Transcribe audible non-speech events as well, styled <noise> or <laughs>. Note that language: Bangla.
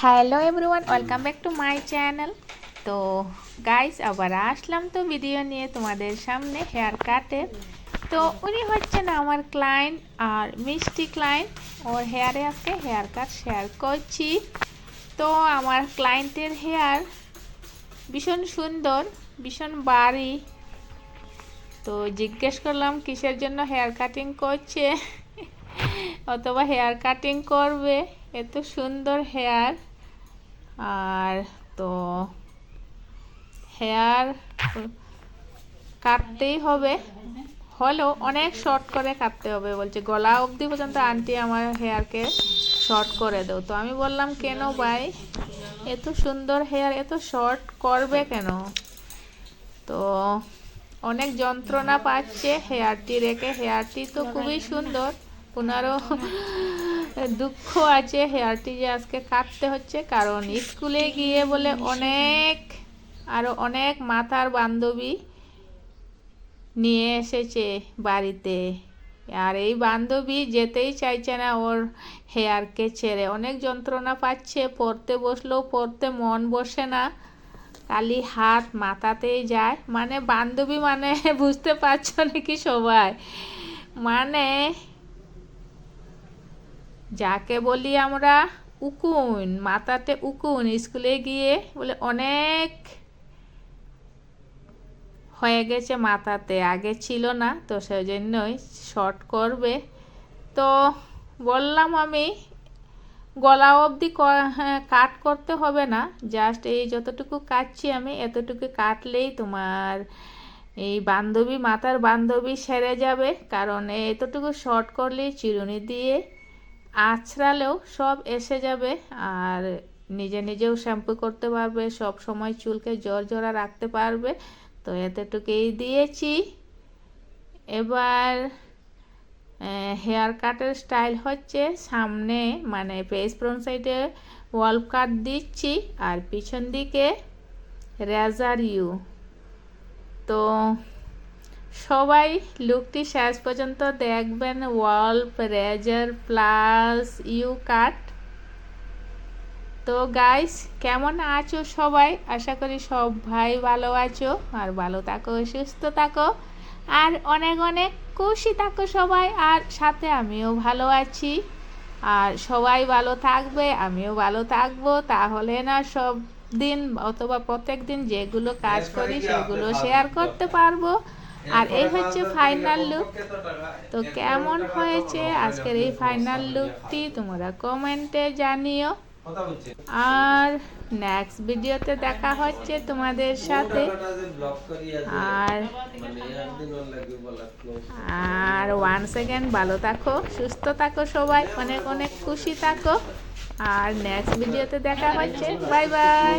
Hello everyone welcome back to my channel তো গাইস আবার আসলাম তো ভিডিও নিয়ে তোমাদের সামনে হেয়ার কাটের তো উনি হচ্ছেন আমার ক্লায়েন্ট আর মিষ্টি ক্লায়েন্ট ওর হেয়ারে আজকে হেয়ার কাট শেয়ার করছি। তো আমার ক্লায়েন্টের হেয়ার ভীষণ সুন্দর, ভীষণ বাড়ি। তো জিজ্ঞেস করলাম, কিসের জন্য হেয়ার কাটিং করছে? অথবা হেয়ার কাটিং করবে? এত সুন্দর হেয়ার। আর তো হেয়ার কাটতেই হবে। হলেও অনেক শর্ট করে কাটতে হবে বলছে। গলা অবধি পর্যন্ত আন্টি আমার হেয়ারকে শর্ট করে দাও। তো আমি বললাম, কেন ভাই? এত সুন্দর হেয়ার, এত শর্ট করবে কেন? তো অনেক যন্ত্রণা পাচ্ছে হেয়ারটি রেখে। হেয়ারটি তো খুবই সুন্দর। ওনারও দুঃখ আছে হেয়ারটি যে আজকে কাটতে হচ্ছে, কারণ স্কুলে গিয়ে বলে অনেক আরও অনেক মাথার বান্ধবী নিয়ে এসেছে বাড়িতে। আর এই বান্ধবী যেতেই চাইছে না ওর হেয়ারকে ছেড়ে। অনেক যন্ত্রণা পাচ্ছে, পড়তে বসলেও পড়তে মন বসে না। খালি হাত মাথাতেই যায়। মানে বান্ধবী মানে <laughs> বুঝতে পারছ নাকি সবাই? মানে যাকে বলি আমরা উকুন, মাথাতে উকুন, স্কুলে গিয়ে বলে অনেক হয়ে গেছে মাথাতে, আগে ছিল না তো সেই জন্যই শর্ট করবে। তো বললাম আমি, গলা অবধি হ্যাঁ কাট করতে হবে না জাস্ট এই যতটুকু কাটছি আমি, এতটুকু কাটলেই তোমার এই বান্ধবী মাতার বান্ধবী সেরে যাবে, কারণ এতটুকু শর্ট করলেই চিরুনি দিয়ে আছড়ালেও সব এসে যাবে আর নিজে নিজেও শ্যাম্পু করতে পারবে, সব সময় চুলকে জোর জোড়া রাখতে পারবে। তো এতটুকুই দিয়েছি। এবার হেয়ার কাটের স্টাইল হচ্ছে সামনে মানে পেস ফ্রন্ট সাইডে ওয়াল কাট দিচ্ছি আর পিছন দিকে রেজার ইউ। তো সবাই লুকটি শেষ পর্যন্ত দেখবেন। ওয়াল্প রেজার প্লাস ইউ কাট তো গাইস কেমন আছো সবাই? আশা করি সব ভাই ভালো আছো আর ভালো থাকো সুস্থ থাকো আর অনেক অনেক খুশি থাকো সবাই আর সাথে আমিও ভালো আছি। আর সবাই ভালো থাকবে আমিও ভালো থাকব তাহলে না সব দিন অথবা প্রত্যেক দিন যেগুলো কাজ করি সেগুলো শেয়ার করতে পারব। আর এই হচ্ছে ফাইনাল লুক তো কেমন হয়েছে আজকের এই ফাইনাল লুকটি তোমরা কমেন্টে জানিও। আর নেক্সট ভিডিওতে দেখা হচ্ছে তোমাদের সাথে। আর আর ওয়ান সেকেন্ড ভালো থাকো, সুস্থ থাকো সবাই, অনেক অনেক খুশি থাকো। আর নেক্সট ভিডিওতে দেখা হচ্ছে। Bye bye